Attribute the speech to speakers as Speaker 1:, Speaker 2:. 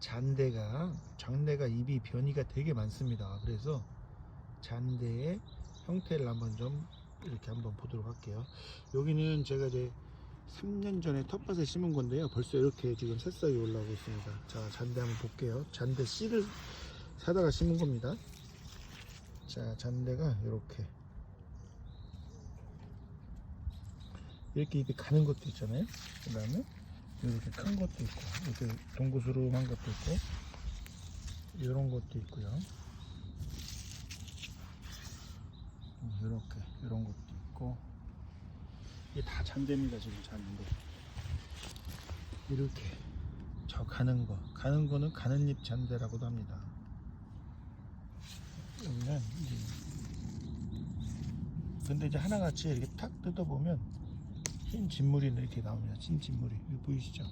Speaker 1: 잔대가 장대가 입이 변이가 되게 많습니다. 그래서 잔대의 형태를 한번 좀 이렇게 한번 보도록 할게요. 여기는 제가 이제 3년 전에 텃밭에 심은 건데요. 벌써 이렇게 지금 새싹이 올라오고 있습니다. 자, 잔대 한번 볼게요. 잔대 씨를 사다가 심은 겁니다. 자, 잔대가 이렇게 이렇게 입이 가는 것도 있잖아요. 그 다음에 이렇게 큰 것도 있고 이렇게 동구스름한 것도 있고 이런 것도 있고요. 이렇게 이런 것도 있고 이게 다 잔대입니다 지금 잔대. 이렇게 저 가는 거 가는 거는 가는 잎 잔대라고도 합니다. 여기는 근데 이제 하나같이 이렇게 탁 뜯어보면 흰 진물이 이렇게 나옵니다. 흰 진물이 보이시죠?